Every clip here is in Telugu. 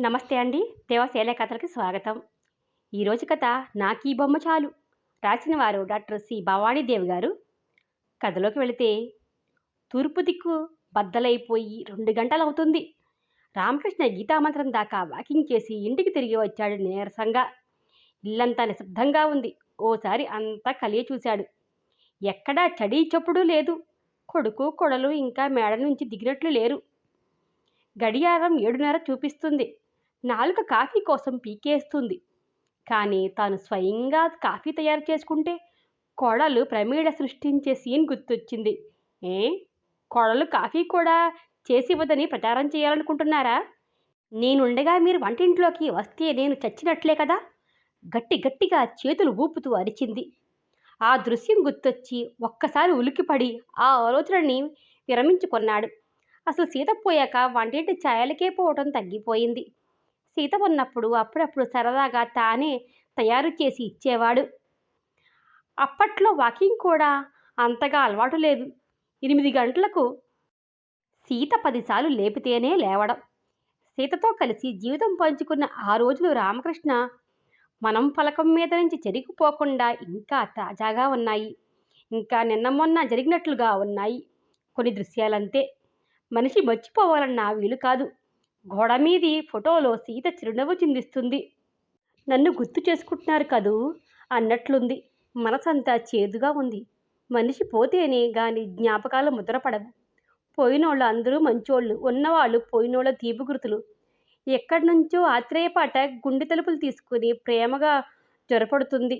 నమస్తే అండి. దేవశైల కథలకి స్వాగతం. ఈరోజు కథ నాకీ బొమ్మ చాలు రాసిన వారు డాక్టర్ సి. భవానీదేవి గారు. కథలోకి వెళితే తూర్పు దిక్కు బద్దలైపోయి రెండు గంటలు అవుతుంది రామకృష్ణ గీతామంత్రం దాకా వాకింగ్ చేసి ఇంటికి తిరిగి వచ్చాడు నీరసంగా. ఇల్లంతా నిశ్శబ్దంగా ఉంది. ఓసారి అంతా కలియ చూశాడు. ఎక్కడా చడి చప్పుడు లేదు. కొడుకు కొడలు ఇంకా మేడ నుంచి దిగినట్లు లేరు. గడియారం ఏడున్నర చూపిస్తుంది. నాలుక కాఫీ కోసం పీకేస్తుంది. కానీ తాను స్వయంగా కాఫీ తయారు చేసుకుంటే కొడలు ప్రమీడ సృష్టించే సీన్ గుర్తొచ్చింది. ఏ? కొడలు కాఫీ కూడా చేసి ఇవ్వదని ప్రచారం చేయాలనుకుంటున్నారా? నేనుండగా మీరు వంటింట్లోకి వస్తే నేను చచ్చినట్లే కదా? గట్టి గట్టిగా చేతులు ఊపుతూ అరిచింది. ఆ దృశ్యం గుర్తొచ్చి ఒక్కసారి ఉలికిపడి ఆ ఆలోచనని విరమించుకున్నాడు. అసలు సీత పోయాక వంటింటి ఛాయలకే పోవటం తగ్గిపోయింది. సీత ఉన్నప్పుడు అప్పుడప్పుడు సరదాగా తానే తయారు చేసి ఇచ్చేవాడు. అప్పట్లో వాకింగ్ కూడా అంతగా అలవాటు లేదు. ఎనిమిది గంటలకు సీత పదిసార్లు లేపితేనే లేవడం. సీతతో కలిసి జీవితం పంచుకున్న ఆ రోజులు రామకృష్ణ మనం పలకం మీద నుంచి చెరిగిపోకుండా ఇంకా తాజాగా ఉన్నాయి. ఇంకా నిన్న మొన్న జరిగినట్లుగా ఉన్నాయి. కొన్ని దృశ్యాలంతే. మనిషి మర్చిపోవాలన్నా వీలు కాదు. గోడ మీది ఫోటోలో సీత చిరునవ్వు చిందిస్తుంది. నన్ను గుర్తు చేసుకుంటున్నారు కదూ? అన్నట్లుంది. మనసంతా చేదుగా ఉంది. మనిషి పోతేనే గాని జ్ఞాపకాలు ముద్రపడవు. పోయినోళ్ళు అందరూ మంచోళ్ళు. ఉన్నవాళ్ళు పోయినోళ్ళ తీపి గుర్తులు ఎక్కడి నుంచో ఆత్రేయపాట గుండె తలుపులు తీసుకుని ప్రేమగా జ్వరపడుతుంది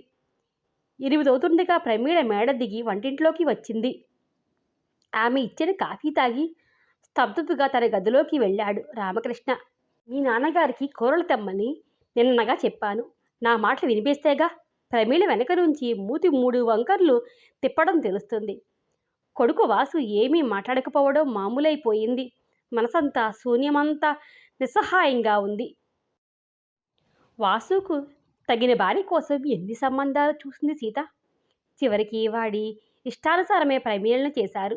ఎనిమిది అవుతుండగా ప్రమీడ మేడ దిగి వంటింట్లోకి వచ్చింది. ఆమె ఇచ్చిన కాఫీ తాగి స్తబ్దుగా తన గదిలోకి వెళ్ళాడు రామకృష్ణ. మీ నాన్నగారికి కూరలు తెమ్మని నిన్నగా చెప్పాను. నా మాటలు వినిపిస్తేగా? ప్రమీళ వెనక నుంచి మూతి మూడు వంకర్లు తిప్పడం తెలుస్తుంది. కొడుకు వాసు ఏమీ మాట్లాడకపోవడం మామూలైపోయింది. మనసంతా శూన్యమంతా నిస్సహాయంగా ఉంది. వాసుకు తగిన భార్య కోసం ఎన్ని సంబంధాలు చూసింది సీత? చివరికి వాడి ఇష్టానుసారమే ప్రమీలను చేశారు.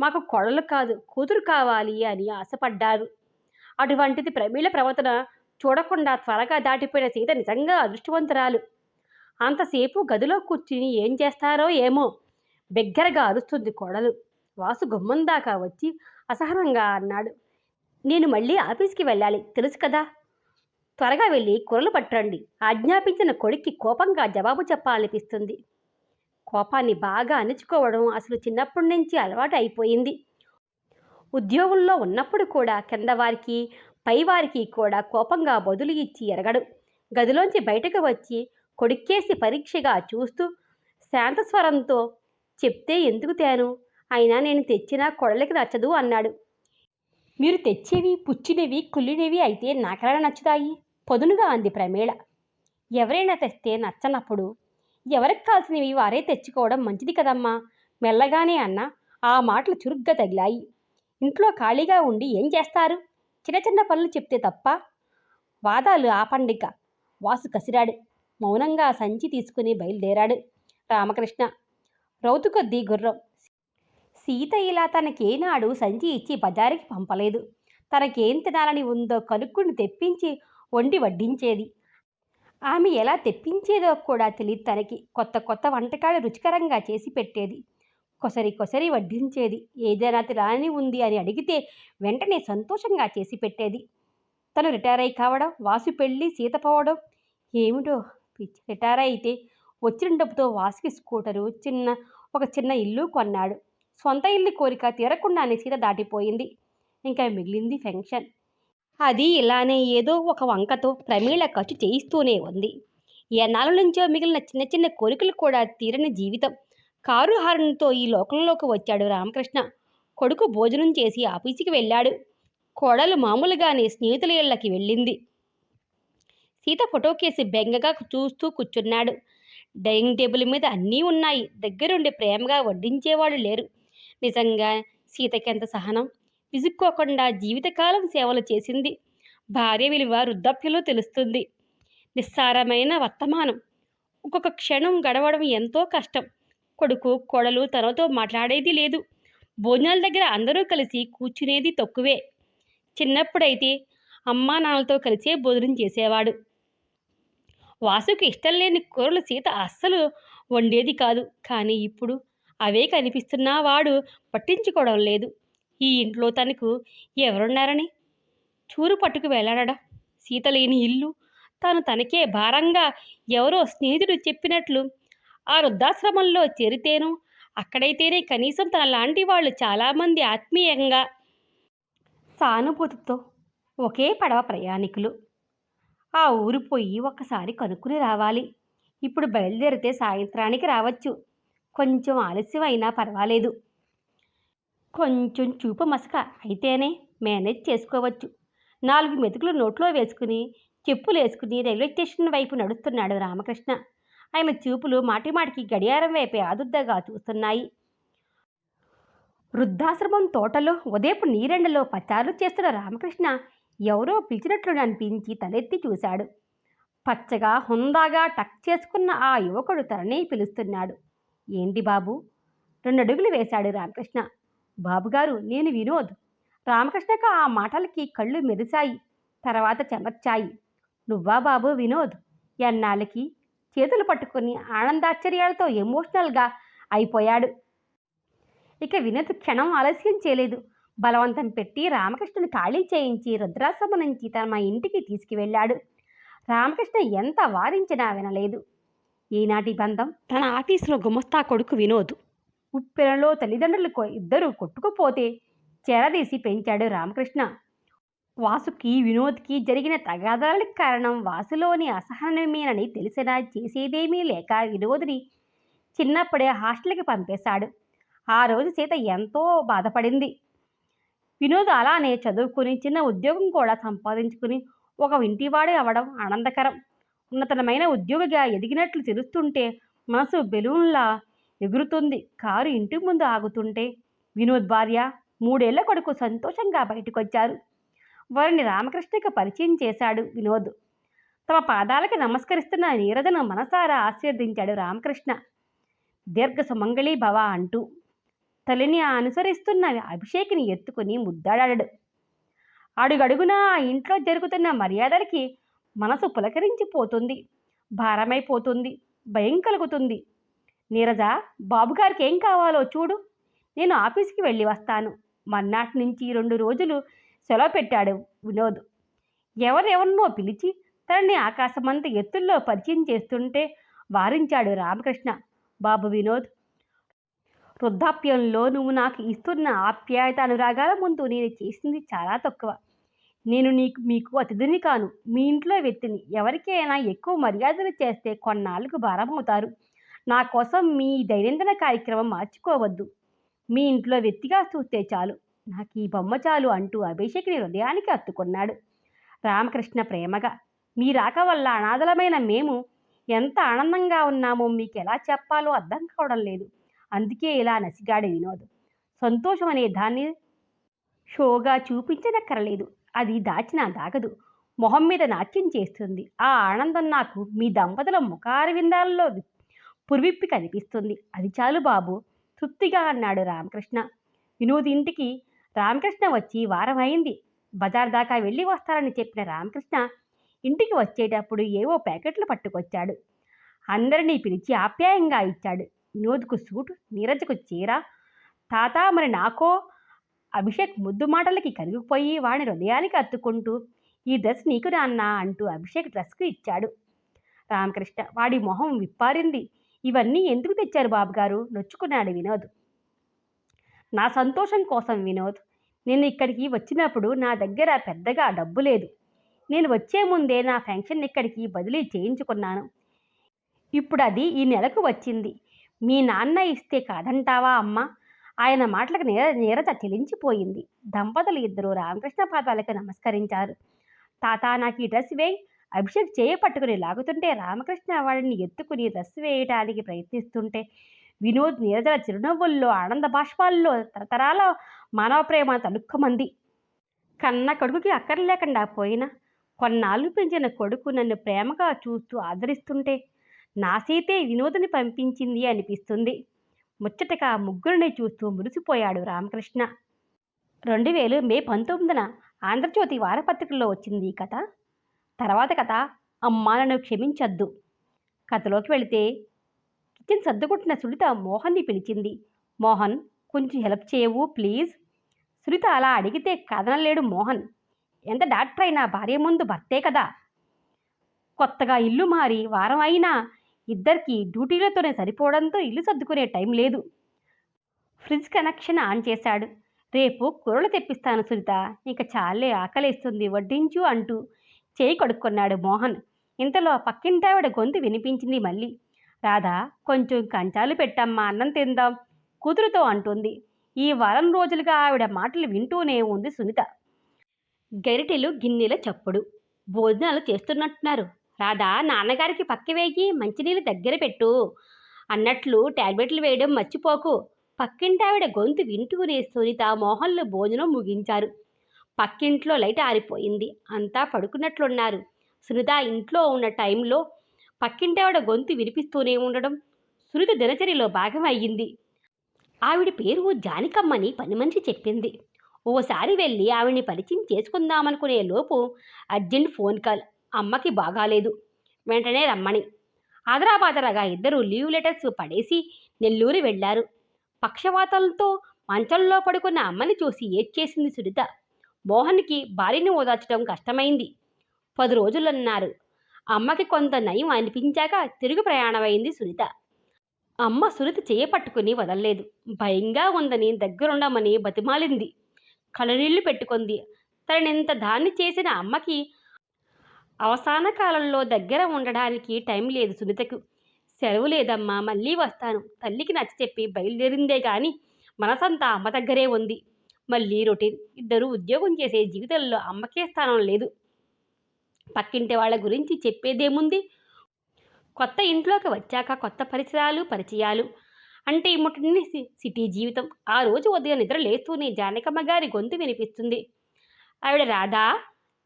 మాకు కొడలు కాదు కూతురు కావాలి అని ఆశపడ్డారు. అటువంటిది ప్రమీల ప్రవర్తన చూడకుండా త్వరగా దాటిపోయిన సీత నిజంగా అదృష్టవంతురాలు. అంతసేపు గదిలో కూర్చుని ఏం చేస్తారో ఏమో బిగ్గరగా అరుస్తుంది కోడలు. వాసు గుమ్మం దాకా వచ్చి అసహనంగా అన్నాడు. నేను మళ్ళీ ఆఫీస్కి వెళ్ళాలి తెలుసు కదా? త్వరగా వెళ్ళి కూరలు పట్టండి. ఆజ్ఞాపించిన కొడుక్కి కోపంగా జవాబు చెప్పాలనిపిస్తుంది. కోపాన్ని బాగా అణుచుకోవడం అసలు చిన్నప్పటి నుంచి అలవాటు అయిపోయింది. ఉద్యోగంలో ఉన్నప్పుడు కూడా కింద వారికి పైవారికి కూడా కోపంగా బదులు ఇచ్చి ఎరగడు గదిలోంచి బయటకు వచ్చి కొడుక్కేసి పరీక్షగా చూస్తూ శాంతస్వరంతో చెప్తే ఎందుకు తేను? అయినా నేను తెచ్చినా కొడలికి నచ్చదు అన్నాడు. మీరు తెచ్చేవి పుచ్చినవి కుళ్ళినవి అయితే నాకెలా నచ్చుతాయి? పొదునుగా అంది ప్రమేళ ఎవరైనా తెస్తే నచ్చనప్పుడు ఎవరికి కాల్సినవి వారే తెచ్చుకోవడం మంచిది కదమ్మా? మెల్లగానే అన్న ఆ మాటలు చురుగ్గా తగిలాయి. ఇంట్లో ఖాళీగా ఉండి ఏం చేస్తారు? చిన్న చిన్న పనులు చెప్తే తప్ప? వాదాలు ఆపండిక. వాసు కసిరాడు. మౌనంగా సంచి తీసుకుని బయలుదేరాడు రామకృష్ణ. రౌతు కొద్దీ గుర్రం. సీత ఇలా తనకేనాడు సంచి ఇచ్చి బజారుకి పంపలేదు. తనకేం తినాలని ఉందో కనుక్కుని తెప్పించి వండి వడ్డించేది. ఆమె ఎలా తెప్పించేదో కూడా తెలియదు తనకి. కొత్త కొత్త వంటకాలు రుచికరంగా చేసి పెట్టేది. కొసరి కొసరి వడ్డించేది. ఏదైనా తినాలని ఉంది అని అడిగితే వెంటనే సంతోషంగా చేసి పెట్టేది. తను రిటైర్ అయి కావడం వాసు పెళ్ళి సీత పోవడం. ఏమిటో పిచ్చి. రిటైర్ అయితే వచ్చిన డబ్బుతో వాసుకి స్కూటరు చిన్న ఒక చిన్న ఇల్లు కొన్నాడు. సొంత ఇల్లు కోరిక తీరకుండానే సీత దాటిపోయింది. ఇంకా మిగిలింది ఫెన్షన్ అది ఇలానే ఏదో ఒక వంకతో ప్రమీళ ఖర్చు చేయిస్తూనే ఉంది. ఎన్నాళ్ళ నుంచో మిగిలిన చిన్న చిన్న కోరికలు కూడా తీరని జీవితం. కారు హారన్తో ఈ లోకంలోకి వచ్చాడు రామకృష్ణ. కొడుకు భోజనం చేసి ఆఫీసుకి వెళ్ళాడు. కోడలు మామూలుగానే స్నేహితుల ఇళ్ళకి వెళ్ళింది. సీత ఫోటో కేసి బెంగగా చూస్తూ కూర్చున్నాడు. డైనింగ్ టేబుల్ మీద అన్నీ ఉన్నాయి. దగ్గరుండి ప్రేమగా వడ్డించేవాడు లేరు. నిజంగా సీతకి ఎంత సహనం? విసుక్కోకుండా జీవితకాలం సేవలు చేసింది. భార్య విలువ వృద్ధాప్యంలో తెలుస్తుంది. నిస్సారమైన వర్తమానం. ఒక్కొక్క క్షణం గడవడం ఎంతో కష్టం. కొడుకు కోడలు తనతో మాట్లాడేది లేదు. భోజనాల దగ్గర అందరూ కలిసి కూర్చునేది తక్కువే. చిన్నప్పుడైతే అమ్మా నాన్నలతో కలిసే భోజనం చేసేవాడు. వాసుకి ఇష్టం లేని కూరలు సీత అస్సలు వండేది కాదు. కానీ ఇప్పుడు అవే కనిపిస్తున్నా వాడు పట్టించుకోవడం లేదు. ఈ ఇంట్లో తనకు ఎవరున్నారని? చూరు పట్టుకు వెళ్ళాడడం సీత లేని ఇల్లు తాను తనకే భారంగా ఎవరో స్నేహితుడు చెప్పినట్లు ఆ వృద్ధాశ్రమంలో చేరితేను అక్కడైతేనే కనీసం తన లాంటి వాళ్ళు చాలామంది ఆత్మీయంగా సానుభూతితో ఒకే పడవ ప్రయాణికులు. ఆ ఊరు పోయి ఒక్కసారి కనుక్కుని రావాలి. ఇప్పుడు బయలుదేరితే సాయంత్రానికి రావచ్చు. కొంచెం ఆలస్యం అయినా పర్వాలేదు. కొంచెం చూపు మసక అయితేనే మేనేజ్ చేసుకోవచ్చు. నాలుగు మెతుకులు నోట్లో వేసుకుని చెప్పులు వేసుకుని రైల్వే స్టేషన్ వైపు నడుస్తున్నాడు రామకృష్ణ. ఆయన చూపులు మాటిమాటికి గడియారం వైపే ఆదుర్దగా చూస్తున్నాయి. వృద్ధాశ్రమం తోటలో ఉదయపు నీరెండలో పచారులు చేస్తున్న రామకృష్ణ ఎవరో పిలిచినట్లు అనిపించి తలెత్తి చూశాడు. పచ్చగా హుందాగా టక్ చేసుకున్న ఆ యువకుడు తననే పిలుస్తున్నాడు. ఏంటి బాబు? రెండు అడుగులు వేశాడు రామకృష్ణ. బాబుగారు నేను వినోద్. రామకృష్ణకు ఆ మాటలకి కళ్ళు మెరిశాయి తర్వాత చెమర్చాయి. నువ్వా బాబు వినోద్? ఎన్నాళ్ళకి? చేతులు పట్టుకుని ఆనందాశ్చర్యాలతో ఎమోషనల్గా అయిపోయాడు. ఇక వినోద్ క్షణం ఆలస్యం చేయలేదు. బలవంతం పెట్టి రామకృష్ణను ఖాళీ చేయించి రుద్రాశ్రమ నుంచి తన ఇంటికి తీసుకువెళ్ళాడు. రామకృష్ణ ఎంత వారించినా వినలేదు. ఈనాటి బంధం? తన ఆఫీసులో గుమస్తా కొడుకు వినోద్. ఉప్పెనలో తల్లిదండ్రులు ఇద్దరు కొట్టుకుపోతే చెరదీసి పెంచాడు రామకృష్ణ. వాసుకి వినోద్కి జరిగిన తగాదాలకు కారణం వాసులోని అసహనమేనని తెలిసినా చేసేదేమీ లేక వినోద్ని చిన్నప్పుడే హాస్టల్కి పంపేశాడు. ఆ రోజు సీత ఎంతో బాధపడింది. వినోద్ అలానే చదువుకుని చిన్న ఉద్యోగం కూడా సంపాదించుకుని ఒక ఇంటివాడే అవడం ఆనందకరం. ఉన్నతమైన ఉద్యోగిగా ఎదిగినట్లు తెలుస్తుంటే మనసు బెలూన్లా ఎగురుతుంది. కారు ఇంటి ముందు ఆగుతుంటే వినోద్ భార్య మూడేళ్ళ కొడుకు సంతోషంగా బయటకొచ్చారు. వారిని రామకృష్ణకి పరిచయం చేశాడు వినోద్. తమ పాదాలకి నమస్కరిస్తున్న నీరదను మనసారా ఆశీర్వదించాడు రామకృష్ణ. దీర్ఘ సుమంగళి భవ అంటూ తల్లిని అనుసరిస్తున్న అభిషేక్ని ఎత్తుకుని ముద్దాడాడు. అడుగడుగునా ఆ ఇంట్లో జరుగుతున్న మర్యాదలకి మనసు పులకరించిపోతుంది. భారమైపోతుంది. భయం కలుగుతుంది. నీరజ బాబుగారికి ఏం కావాలో చూడు. నేను ఆఫీస్కి వెళ్ళి వస్తాను. మర్నాటి నుంచి రెండు రోజులు సెలవు పెట్టాడు వినోద్. ఎవరెవరినో పిలిచి తనని ఆకాశమంత ఎత్తుల్లో పరిచయం చేస్తుంటే వారించాడు రామకృష్ణ. బాబు వినోద్ వృద్ధాప్యంలో నువ్వు నాకు ఇస్తున్న ఆప్యాయత అనురాగాల ముందు నేను చేసింది చాలా తక్కువ. నేను నీకు మీకు అతిథిని కాను. మీ ఇంట్లో వ్యక్తిని ఎవరికైనా ఎక్కువ మర్యాదలు చేస్తే కొన్నాళ్ళకు భారమవుతారు. నా కోసం మీ దైనందిన కార్యక్రమం మార్చుకోవద్దు. మీ ఇంట్లో వ్యక్తిగా చూస్తే చాలు. నాకు ఈ బొమ్మ చాలు అంటూ అభిషేక్ని హృదయానికి అత్తుకున్నాడు. రామకృష్ణ ప్రేమగా మీ రాక వల్ల అనాథలమైన మేము ఎంత ఆనందంగా ఉన్నామో మీకు ఎలా చెప్పాలో అర్థం కావడం లేదు. అందుకే ఇలా నసిగాడు వినోద్. సంతోషం అనే దాన్ని షోగా చూపించనక్కరలేదు. అది దాచిన దాగదు. మొహం మీద నాట్యం చేస్తుంది. ఆ ఆనందం నాకు మీ దంపతుల ముఖార విందాలలో పురివిప్పి కనిపిస్తుంది. అది చాలు బాబు! తృప్తిగా అన్నాడు రామకృష్ణ. వినోద్ ఇంటికి రామకృష్ణ వచ్చి వారం అయింది. బజార్ దాకా వెళ్ళి వస్తారని చెప్పిన రామకృష్ణ ఇంటికి వచ్చేటప్పుడు ఏవో ప్యాకెట్లు పట్టుకొచ్చాడు. అందరినీ పిలిచి ఆప్యాయంగా ఇచ్చాడు. వినోద్కు సూటు నీరజకు చీర తాత మరి నాకో? అభిషేక్ ముద్దు మాటలకి కరిగిపోయి వాడిని హృదయానికి అత్తుకుంటూ ఈ డ్రెస్ నీకు నాన్న అంటూ అభిషేక్ డ్రెస్కు ఇచ్చాడు. రామకృష్ణ వాడి మొహం విప్పారింది. ఇవన్నీ ఎందుకు తెచ్చారు బాబుగారు? నొచ్చుకున్నాడు వినోద్. నా సంతోషం కోసం వినోద్ నేను ఇక్కడికి వచ్చినప్పుడు నా దగ్గర పెద్దగా డబ్బు లేదు. నేను వచ్చే ముందే నా పెన్షన్ ఇక్కడికి బదిలీ చేయించుకున్నాను. ఇప్పుడు అది ఈ నెలకు వచ్చింది. మీ నాన్న ఇస్తే కాదంటావా అమ్మ? ఆయన మాటలకు నీర నేరత చెలించిపోయింది. దంపతులు ఇద్దరు రామకృష్ణ పాదాలకు నమస్కరించారు. తాత నాకు ఈ డ్రెస్ వేయి అభిషేక్ చేయి పట్టుకుని లాగుతుంటే రామకృష్ణ వాడిని ఎత్తుకుని రస్సు వేయటానికి ప్రయత్నిస్తుంటే వినోద్ నీరజల చిరునవ్వుల్లో ఆనంద బాష్పాల్లో తరతరాల మానవ ప్రేమ తలుక్కుమంది కన్న కొడుకుకి అక్కర్లేకుండా పోయినా కొన్నాళ్ళు పెంచిన కొడుకు నన్ను ప్రేమగా చూస్తూ ఆదరిస్తుంటే నా సీతే వినోదని పంపించింది అనిపిస్తుంది. ముచ్చటగా ముగ్గురిని చూస్తూ మురిసిపోయాడు రామకృష్ణ. రెండు వేలు మే పంతొమ్మిదిన ఆంధ్రజ్యోతి వారపత్రికల్లో వచ్చింది ఈ కథ. తర్వాత కథ అమ్మా నన్ను క్షమించద్దు. కథలోకి వెళితే కిచెన్ సర్దుకుంటున్న సునీత మోహన్ని పిలిచింది. మోహన్ కొంచెం హెల్ప్ చేయవు ప్లీజ్ సునీత అలా అడిగితే కదనలేడు మోహన్. ఎంత డాక్టర్ అయినా భార్య ముందు భర్తే కదా. కొత్తగా ఇల్లు మారి వారం అయినా ఇద్దరికి డ్యూటీలతోనే సరిపోవడంతో ఇల్లు సర్దుకునే టైం లేదు. ఫ్రిడ్జ్ కనెక్షన్ ఆన్ చేశాడు. రేపు కూరలు తెప్పిస్తాను సునీత. ఇక చాలే ఆకలేస్తుంది వడ్డించు అంటూ చేయి కడుక్కున్నాడు మోహన్. ఇంతలో పక్కింటావిడ గొంతు వినిపించింది మళ్ళీ. రాధా కొంచెం కంచాలు పెట్టమ్మా అన్నం తిందాం కూతురుతో అంటుంది. ఈ వారం రోజులుగా ఆవిడ మాటలు వింటూనే ఉంది సునీత. గరిటెలు గిన్నెల చప్పుడు. భోజనాలు చేస్తున్నట్టున్నారు. రాధా నాన్నగారికి పక్క వేగి మంచినీళ్ళు దగ్గర పెట్టు. అన్నట్లు టాబ్లెట్లు వేయడం మర్చిపోకు. పక్కింటావిడ గొంతు వింటూనే సునీత మోహన్లు భోజనం ముగించారు. పక్కింట్లో లైట్ ఆరిపోయింది. అంతా పడుకున్నట్లున్నారు. సునీత ఇంట్లో ఉన్న టైంలో పక్కింటావిడ గొంతు వినిపిస్తూనే ఉండడం సునీత దినచర్యలో భాగం అయ్యింది. ఆవిడ పేరు జానికమ్మని పని మనిషి చెప్పింది. ఓసారి వెళ్ళి ఆవిడ్ని పరిచయం చేసుకుందామనుకునే లోపు అర్జెంట్ ఫోన్ కాల్. అమ్మకి బాగాలేదు. వెంటనే రమ్మని. ఆదరాబాదరాగా ఇద్దరు లీవ్ లెటర్స్ పడేసి నెల్లూరు వెళ్ళారు. పక్షవాతలతో మంచంలో పడుకున్న అమ్మని చూసి ఏడ్చేసింది సునీత. మోహన్కి భార్యని ఓదార్చడం కష్టమైంది. పది రోజులన్నారు. అమ్మకి కొంత నయం అనిపించాక తిరుగు ప్రయాణమైంది సునీత. అమ్మ సునీత చేయపట్టుకుని వదలలేదు. భయంగా ఉందని దగ్గరుండమని బతిమాలింది. కళ్ళనీళ్ళు పెట్టుకుంది. తననింత దాన్ని చేసిన అమ్మకి అవసాన కాలంలో దగ్గర ఉండడానికి టైం లేదు సునీతకు. సెలవు లేదమ్మా మళ్ళీ వస్తాను. తల్లికి నచ్చ చెప్పి బయలుదేరిందే కానీ మనసంతా అమ్మ దగ్గరే ఉంది. మళ్ళీ రొటీన్. ఇద్దరు ఉద్యోగం చేసే జీవితంలో అమ్మకే స్థానం లేదు. పక్కింటి వాళ్ళ గురించి చెప్పేదేముంది? కొత్త ఇంట్లోకి వచ్చాక కొత్త పరిసరాలు పరిచయాలు అంటే ఇమ్మటిని సిటీ జీవితం. ఆ రోజు ఉదయం నిద్ర లేస్తూనే జానకమ్మ గారి గొంతు వినిపిస్తుంది. ఆవిడ రాధా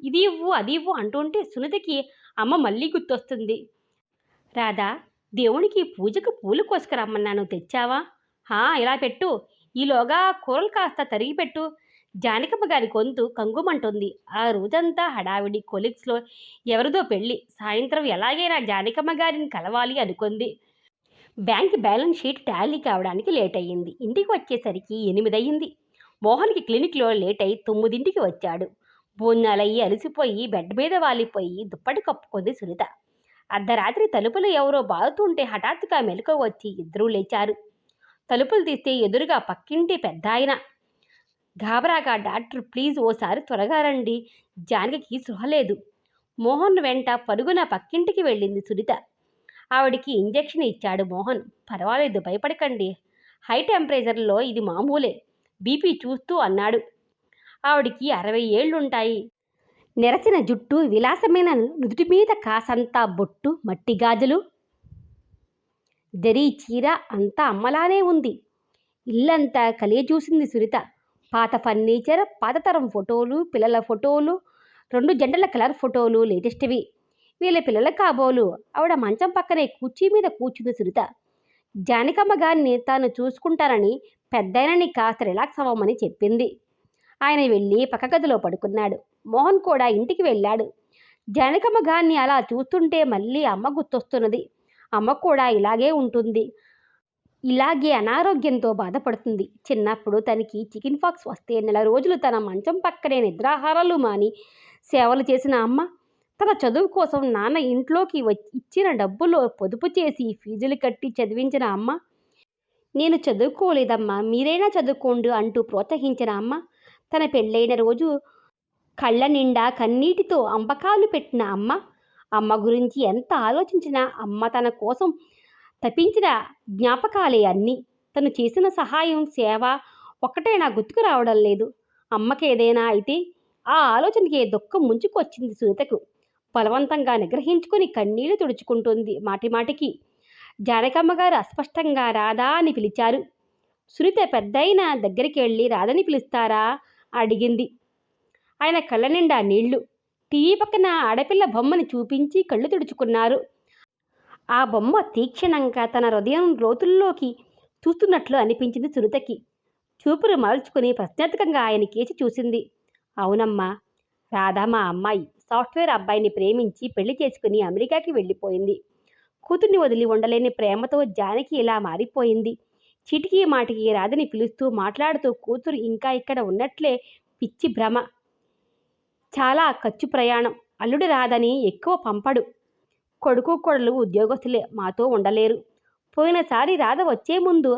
ఇది ఇవ్వు అది ఇవ్వు అంటుంటే సునీతకి అమ్మ మళ్ళీ గుర్తొస్తుంది. రాధా దేవునికి పూజకు పూలు కోసుకురమ్మన్నాను తెచ్చావా? హా ఇలా పెట్టు. ఈలోగా కూరలు కాస్త తరిగిపెట్టు. జానకమ్మ గారి గొంతు కంగుమంటుంది. ఆ రోజంతా హడావిడి కొలిక్స్లో ఎవరిదో పెళ్ళి. సాయంత్రం ఎలాగైనా జానకమ్మ గారిని కలవాలి అనుకుంది. బ్యాంక్ బ్యాలెన్స్ షీట్ టాలీ కావడానికి లేట్ అయ్యింది ఇంటికి వచ్చేసరికి ఎనిమిదయ్యింది. మోహన్కి క్లినిక్లో లేట్ అయి తొమ్మిదింటికి వచ్చాడు. బోన్నాలయ్యి అలసిపోయి బెడ్ మీద వాలిపోయి దుప్పటి కప్పుకుంది సునీత. అర్ధరాత్రి తలుపులు ఎవరో బాదుతుంటే హఠాత్తుగా మెలకు వచ్చి ఇద్దరూ లేచారు. తలుపులు తీస్తే ఎదురుగా పక్కింటి పెద్ద ఆయన గాబరాగా డాక్టర్ ప్లీజ్ ఓసారి త్వరగా రండి. జానకి సృహ లేదు. మోహన్ వెంట పరుగున పక్కింటికి వెళ్ళింది సునీత. ఆవిడికి ఇంజెక్షన్ ఇచ్చాడు మోహన్. పర్వాలేదు భయపడకండి. హై టెంపరేచర్లో ఇది మామూలే. బీపీ చూస్తూ అన్నాడు. ఆవిడికి అరవై ఏళ్ళుంటాయి. నెరసిన జుట్టు విలాసమైన నుదుటి మీద కాసంతా బొట్టు మట్టి గాజులు దరి చీర అంతా అమ్మలానే ఉంది. ఇల్లంతా కలియ చూసింది సురిత పాత ఫర్నిచర్ పాతతరం ఫోటోలు పిల్లల ఫోటోలు రెండు జంటల కలర్ ఫోటోలు లేటెస్ట్వి. వీళ్ళ పిల్లల కాబోలు. ఆవిడ మంచం పక్కనే కుర్చీ మీద కూర్చుంది సురిత జానకమ్మ గారిని తాను చూసుకుంటానని పెద్దయినని కాస్త రిలాక్స్ అవ్వమని చెప్పింది. ఆయన వెళ్ళి పక్క గదిలో పడుకున్నాడు. మోహన్ కూడా ఇంటికి వెళ్ళాడు. జానకమ్మ గారిని అలా చూస్తుంటే మళ్ళీ అమ్మ గుర్తొస్తున్నది. అమ్మ కూడా ఇలాగే ఉంటుంది. ఇలాగే అనారోగ్యంతో బాధపడుతుంది. చిన్నప్పుడు తనకి చికెన్ పాక్స్ వస్తే నెల రోజులు తన మంచం పక్కనే నిద్రాహారాలు మాని సేవలు చేసిన అమ్మ తన చదువు కోసం నాన్న ఇంట్లోకి వచ్చి ఇచ్చిన డబ్బులో పొదుపు చేసి ఫీజులు కట్టి చదివించిన అమ్మ నేను చదువుకోలేదమ్మా మీరైనా చదువుకోండి అంటూ ప్రోత్సహించిన అమ్మ తన పెళ్ళైన రోజు కళ్ళ నిండా కన్నీటితో అంబకాలు పెట్టిన అమ్మ అమ్మ గురించి ఎంత ఆలోచించినా అమ్మ తన కోసం తప్పించిన జ్ఞాపకాలే అన్నీ. తను చేసిన సహాయం సేవ ఒక్కటే నా గుర్తుకు రావడం లేదు. అమ్మకి ఏదైనా అయితే ఆ ఆలోచనకి దుఃఖం ముంచుకొచ్చింది సునీతకు. బలవంతంగా నిగ్రహించుకుని కన్నీళ్ళు తుడుచుకుంటుంది మాటిమాటికి జానకమ్మ గారు అస్పష్టంగా రాధా అని పిలిచారు. సునీత పెద్దయిన దగ్గరికి వెళ్ళి రాధని పిలుస్తారా? అడిగింది. ఆయన కళ్ళ నిండా నీళ్ళు. టీవీ పక్కన ఆడపిల్ల బొమ్మని చూపించి కళ్ళు తుడుచుకున్నారు. ఆ బొమ్మ తీక్షణంగా తన హృదయం లోతుల్లోకి చూస్తున్నట్లు అనిపించింది సునీతకి. చూపులు మరల్చుకుని ప్రశ్నార్థకంగా ఆయన కేసి చూసింది. అవునమ్మా రాధా మా అమ్మాయి సాఫ్ట్వేర్ అబ్బాయిని ప్రేమించి పెళ్ళి చేసుకుని అమెరికాకి వెళ్ళిపోయింది. కూతుర్ని వదిలి ఉండలేని ప్రేమతో జానకి ఇలా మారిపోయింది. చిటికీ మాటికి రాధని పిలుస్తూ మాట్లాడుతూ కూతురు ఇంకా ఇక్కడ ఉన్నట్లే పిచ్చి భ్రమ. చాలా ఖర్చు ప్రయాణం. అల్లుడు రాదని ఎక్కువ పంపడు. కొడుకు కొడలు ఉద్యోగస్తులే మాతో ఉండలేరు. పోయినసారి రాధ వచ్చే ముందు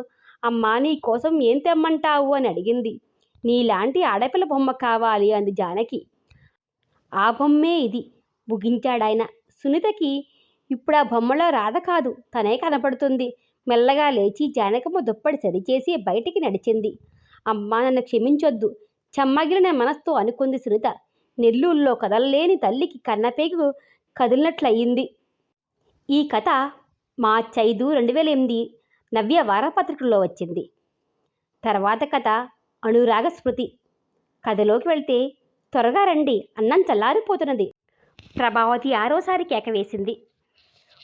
అమ్మా నీ కోసం ఏం తెమ్మంటావు? అని అడిగింది. నీలాంటి ఆడపిల్ల బొమ్మ కావాలి అంది జానకి. ఆ బొమ్మే ఇది ముగించాడాయన సునీతకి ఇప్పుడు ఆ బొమ్మలో రాధ కాదు తనే కనపడుతుంది. మెల్లగా లేచి జానకమ్మ దుప్పటి సరిచేసి బయటికి నడిచింది. అమ్మా నన్ను క్షమించొద్దు. చెమ్మగిలిన మనస్తో అనుకుంది సునీత. నెల్లూరులో కదలలేని తల్లికి కన్నపేగు కదిలినట్లయింది. ఈ కథ మార్చ్ ఐదు రెండు వేల ఎనిమిది నవ్య వారపత్రికల్లో వచ్చింది. తర్వాత కథ అనురాగ స్మృతి. కథలోకి వెళ్తే త్వరగా రండి అన్నం చల్లారిపోతున్నది. ప్రభావతి ఆరోసారి కేక వేసింది.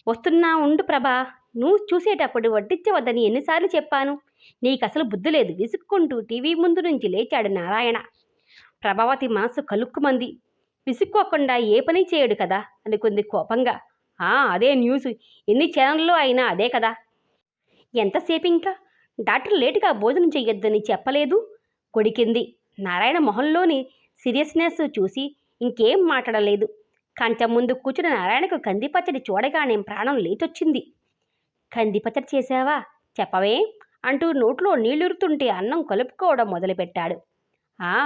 వస్తున్నా ఉండు ప్రభా నువ్వు చూసేటప్పుడు వడ్డించవద్దని ఎన్నిసార్లు చెప్పాను. నీకు అసలు బుద్ధి లేదు విసుక్కుంటూ టీవీ ముందు నుంచి లేచాడు నారాయణ. ప్రభావతి మనసు కలుక్కుమంది. విసుక్కోకుండా ఏ పని చేయడు కదా? అనుకుంది కోపంగా. ఆ అదే న్యూస్. ఎన్ని ఛానల్లో అయినా అదే కదా? ఎంతసేపు ఇంకా డాక్టర్ లేటుగా భోజనం చెయ్యొద్దని చెప్పలేదు? కొడికింది నారాయణ మొహంలోని సీరియస్నెస్ చూసి ఇంకేం మాట్లాడలేదు. కంచం ముందు కూర్చుని నారాయణకు కందిపచ్చడి చూడగానే ప్రాణం లేచొచ్చింది. కందిపచ్చడి చేశావా? చెప్పవే అంటూ నోట్లో నీళ్ళురుతుంటే అన్నం కలుపుకోవడం మొదలుపెట్టాడు.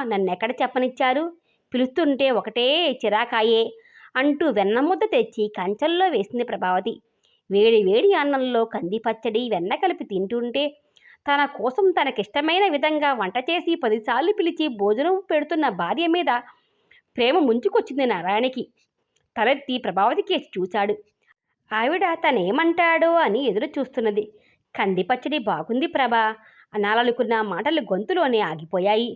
నన్నెక్కడ చెప్పనిచ్చారు? పిలుస్తుంటే ఒకటే చిరాకాయే అంటూ వెన్నముద్ద తెచ్చి కంచంలో వేసింది ప్రభావతి. వేడి వేడి అన్నంలో కంది పచ్చడి వెన్న కలిపి తింటుంటే తన కోసం తనకిష్టమైన విధంగా వంట చేసి పదిసార్లు పిలిచి భోజనం పెడుతున్న భార్య మీద ప్రేమ ముంచుకొచ్చింది నారాయణకి. తలెత్తి ప్రభావతి కేసి చూశాడు. ఆవిడ తనేమంటాడో అని ఎదురు చూస్తున్నది. కంది పచ్చడి బాగుంది ప్రభా అనాలనుకున్న మాటలు గొంతులోనే ఆగిపోయాయి.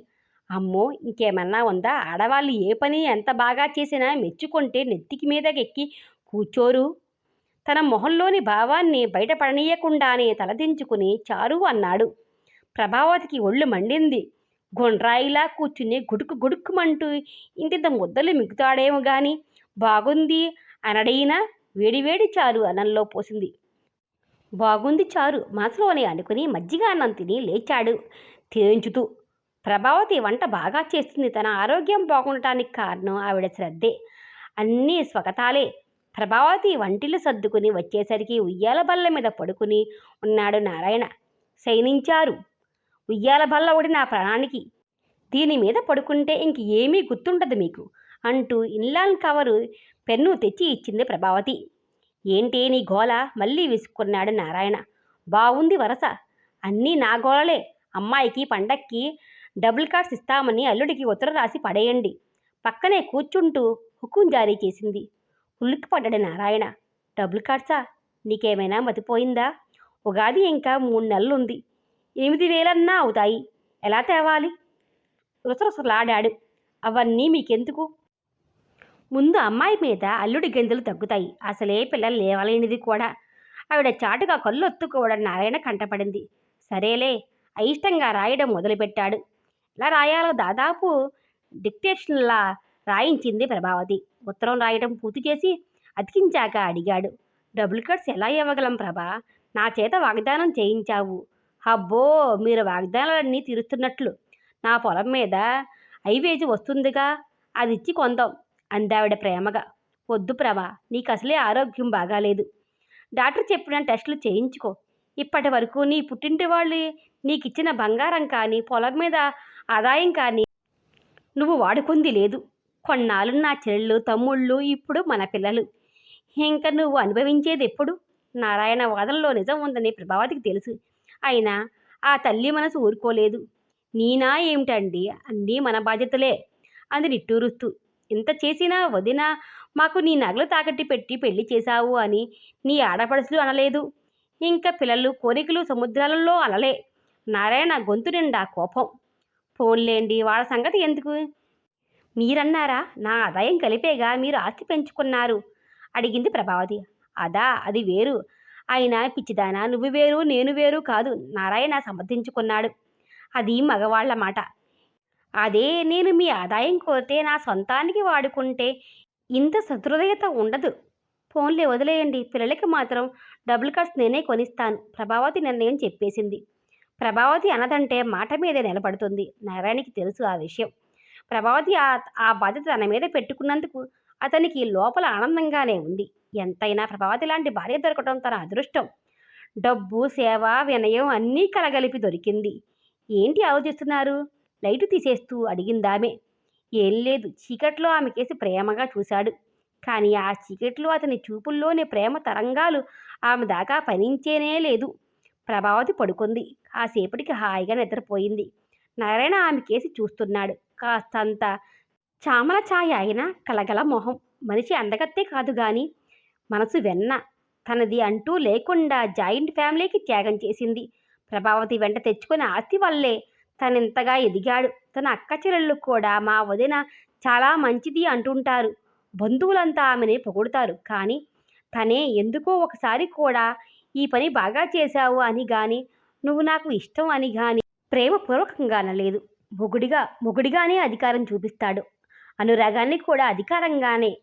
అమ్మో! ఇంకేమన్నా ఉందా? ఆడవాళ్ళు ఏ పని ఎంత బాగా చేసినా మెచ్చుకుంటే నెత్తికి మీదకెక్కి కూర్చోరు. తన మొహంలోని భావాన్ని బయటపడనీయకుండానే తలదించుకుని చారు అన్నాడు. ప్రభావతికి ఒళ్ళు మండింది. గుండ్రాయిలా కూర్చుని గుడుకు గుడుక్కుమంటూ ఇంతింత ముద్దలు మిగుతాడేమో గాని బాగుంది అనడైనా వేడివేడి చారు అన్నంలో పోసింది. బాగుంది చారు మనసులోనే అనుకుని మజ్జిగ అన్నం తిని లేచాడు. తేంచుతూ ప్రభావతి వంట బాగా చేస్తుంది. తన ఆరోగ్యం బాగుండటానికి కారణం ఆవిడ శ్రద్ధే. అన్నీ స్వగతాలే. ప్రభావతి వంటిలు సర్దుకుని వచ్చేసరికి ఉయ్యాల బల్ల మీద పడుకుని ఉన్నాడు నారాయణ. శయనించారు. ఉయ్యాల బల్ల ఒకటి నా ప్రాణానికి. దీని మీద పడుకుంటే ఇంక ఏమీ గుర్తుండదు మీకు అంటూ ఇన్లాన్ కవరు పెన్ను తెచ్చి ఇచ్చింది ప్రభావతి. ఏంటి నీ గోల? మళ్ళీ విసుక్కున్నాడు నారాయణ. బాగుంది వరస. అన్నీ నా గోలలే. అమ్మాయికి పండక్కి డబుల్ కార్డ్స్ ఇస్తామని అల్లుడికి ఉత్తరం రాసి పడేయండి. పక్కనే కూర్చుంటూ హుకుం జారీ చేసింది. ఉలిక్కిపడ్డాడు నారాయణ. డబుల్ కార్డ్సా నీకేమైనా మతిపోయిందా? ఉగాది ఇంకా మూడు నెలలు ఉంది ఎనిమిది వేలన్నా అవుతాయి. ఎలా తేవాలి? రుసరుసలాడాడు. అవన్నీ మీకెందుకు? ముందు అమ్మాయి మీద అల్లుడి గెంతులు తగ్గుతాయి. అసలే పిల్లలు లేవలేనిది కూడా. ఆవిడ చాటుగా కళ్ళు ఒత్తుకోవడం నారాయణ కంటపడింది. సరేలే అయిష్టంగా రాయడం మొదలుపెట్టాడు. ఎలా రాయాలో దాదాపు డిక్టేషన్లా రాయించింది ప్రభావతి. ఉత్తరం రాయడం పూర్తి చేసి అతికించాక అడిగాడు. డబుల్ కట్స్ ఎలా ఇవ్వగలం ప్రభా? నా చేత వాగ్దానం చేయించావు. అబ్బో మీరు వాగ్దానాలన్నీ తీరుస్తున్నట్లు. నా పొలం మీద ఐవేజీ వస్తుందిగా. అది ఇచ్చి కొందాం అందావిడ ప్రేమగా. వద్దు ప్రభా నీకు అసలే ఆరోగ్యం బాగాలేదు. డాక్టర్ చెప్పిన టెస్టులు చేయించుకో. ఇప్పటి వరకు నీ పుట్టింటి వాళ్ళు నీకు ఇచ్చిన బంగారం కానీ పొలం మీద ఆదాయం కానీ నువ్వు వాడుకుంది లేదు. కొన్నాళ్ళు నా చెల్లెళ్ళు తమ్ముళ్ళు ఇప్పుడు మన పిల్లలు. ఇంకా నువ్వు అనుభవించేది ఎప్పుడు నారాయణ వాదనలో నిజం ఉందని ప్రభావతికి తెలుసు. అయినా ఆ తల్లి మనసు ఊరుకోలేదు. నీనా ఏమిటండి? అన్నీ మన బాధ్యతలే అంది నిట్టూరుస్తూ. ఇంత చేసినా వదినా మాకు నీ నగలు తాకట్టి పెట్టి పెళ్ళి చేశావు అని నీ ఆడపడుసులు అనలేదు. ఇంకా పిల్లలు కోరికలు సముద్రాలలో అలలే. నారాయణ గొంతు నిండా కోపం. ఫోన్లేండి వాళ్ళ సంగతి ఎందుకు? మీరన్నారా నా ఆదాయం కలిపేగా మీరు ఆస్తి పెంచుకున్నారు అడిగింది ప్రభావతి. అదా అది వేరు. ఆయన పిచ్చిదానా నువ్వు వేరు నేను వేరు కాదు నారాయణ సమర్థించుకున్నాడు అది మగవాళ్ళ మాట. అదే నేను మీ ఆదాయం కోరితే నా సొంతానికి వాడుకుంటే ఇంత సహృదయత ఉండదు. ఫోన్లే వదిలేయండి పిల్లలకి మాత్రం డబుల్ కట్స్ నేనే కొనిస్తాను ప్రభావతి నిర్ణయం చెప్పేసింది. ప్రభావతి అన్నదంటే మాట మీదే నిలబడుతుంది. నారాయణకి తెలుసు ఆ విషయం. ప్రభావతి ఆ ఆ బాధ్యత తన మీద పెట్టుకున్నందుకు అతనికి లోపల ఆనందంగానే ఉంది. ఎంతైనా ప్రభావతి లాంటి భార్య దొరకడం తన అదృష్టం. డబ్బు సేవ వినయం అన్నీ కలగలిపి దొరికింది. ఏంటి ఆలోచిస్తున్నారు? లైటు తీసేస్తూ అడిగిందామె. ఏం లేదు చీకట్లో ఆమెకేసి ప్రేమగా చూశాడు. కానీ ఆ చీకట్లో అతని చూపుల్లోని ప్రేమ తరంగాలు ఆమె దాకా పనించేనే లేదు. ప్రభావతి పడుకుంది. కాసేపటికి హాయిగా నిద్రపోయింది. నారాయణ ఆమె కేసి చూస్తున్నాడు. కాస్తంత చామల ఛాయ అయినా కలగల మొహం. మనిషి అందగత్తే కాదు గాని మనసు వెన్న. తనది అంటూ లేకుండా జాయింట్ ఫ్యామిలీకి త్యాగం చేసింది. ప్రభావతి వెంట తెచ్చుకునే ఆస్తి వల్లే తనింతగా ఎదిగాడు. తన అక్క చెల్లెళ్ళు కూడా మా వదిన చాలా మంచిది అంటుంటారు. బంధువులంతా ఆమెని పొగుడుతారు. కానీ తనే ఎందుకో ఒకసారి కూడా ఈ పని బాగా చేశావు అని గాని నువ్వు నాకు ఇష్టం అని గాని ప్రేమపూర్వకంగా అనలేదు మొగుడిగా మొగుడిగానే అధికారం చూపిస్తాడు. అనురాగాన్ని కూడా అధికారంగానే.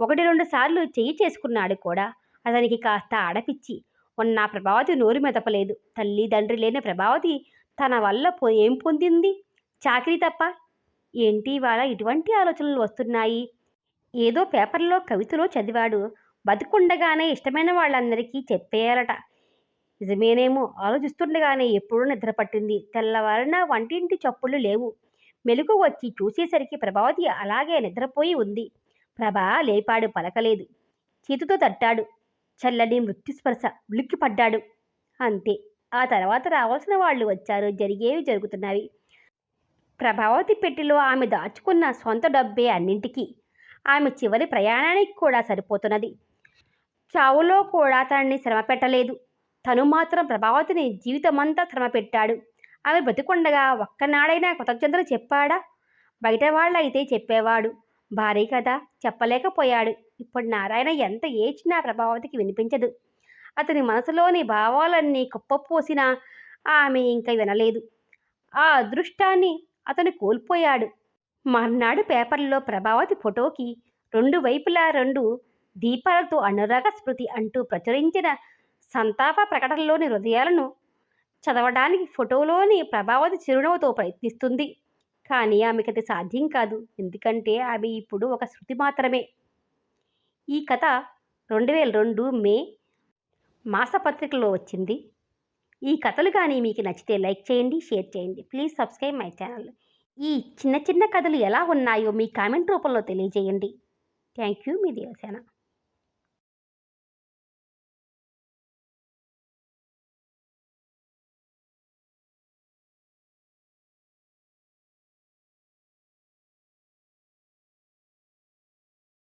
ఒకటి రెండు సార్లు చెయ్యి చేసుకున్నాడు కూడా. అతనికి కాస్త ఆడపిచ్చి ఉన్న ప్రభావతి నోరు మెదపలేదు. తల్లిదండ్రి లేని ప్రభావతి తన వల్ల పో- ఏం పొందింది? చాకరీ తప్ప? ఏంటి ఇవాళ ఇటువంటి ఆలోచనలు వస్తున్నాయి? ఏదో పేపర్లో కవితలో చదివాడు. బతికుండగానే ఇష్టమైన వాళ్ళందరికీ చెప్పేయాలట. నిజమేనేమో ఆలోచిస్తుండగానే ఎప్పుడూ నిద్ర పట్టింది. తెల్లవారిన వంటింటి చప్పులు లేవు. మెలకు వచ్చి చూసేసరికి ప్రభావతి అలాగే నిద్రపోయి ఉంది. ప్రభా లేపాడు పలకలేదు. చేతితో తట్టాడు. చల్లని మృత్యుస్పర్శ ఉలిక్కిపడ్డాడు. అంతే. ఆ తర్వాత రావాల్సిన వాళ్ళు వచ్చారు. జరిగేవి జరుగుతున్నవి. ప్రభావతి పెట్టెలో ఆమె దాచుకున్న సొంత డబ్బే అన్నింటికీ. ఆమె చివరి ప్రయాణానికి కూడా సరిపోతున్నది. చావులో కూడా తనని శ్రమ పెట్టలేదు. తను మాత్రం ప్రభావతిని జీవితమంతా శ్రమ పెట్టాడు. ఆమె బ్రతికుండగా ఒక్కనాడైనా కృతజ్ఞతలు చెప్పాడా? బయట వాళ్ళైతే చెప్పేవాడు. భారీ కదా చెప్పలేకపోయాడు. ఇప్పుడు నారాయణ ఎంత ఏడ్చినా ప్రభావతికి వినిపించదు. అతని మనసులోని భావాలన్నీ కుప్పపోసినా ఆమె ఇంకా వినలేదు. ఆ అదృష్టాన్ని అతను కోల్పోయాడు. మర్నాడు పేపర్లో ప్రభావతి ఫోటోకి రెండు వైపులా రెండు దీపాలతో అనురాగ స్మృతి అంటూ ప్రచురించిన సంతాప ప్రకటనలోని హృదయాలను చదవడానికి ఫోటోలోని ప్రభావతి చిరునవ్వుతో ప్రయత్నిస్తుంది. కానీ ఆమెకి అది సాధ్యం కాదు. ఎందుకంటే ఆమె ఇప్పుడు ఒక శృతి మాత్రమే. ఈ కథ రెండు వేల రెండు మే మాసపత్రికలో వచ్చింది. ఈ కథలు కానీ మీకు నచ్చితే లైక్ చేయండి షేర్ చేయండి. Please subscribe my channel. ఈ చిన్న చిన్న కథలు ఎలా ఉన్నాయో మీ కామెంట్ రూపంలో తెలియజేయండి. థ్యాంక్ యూ మీ దేవసేన.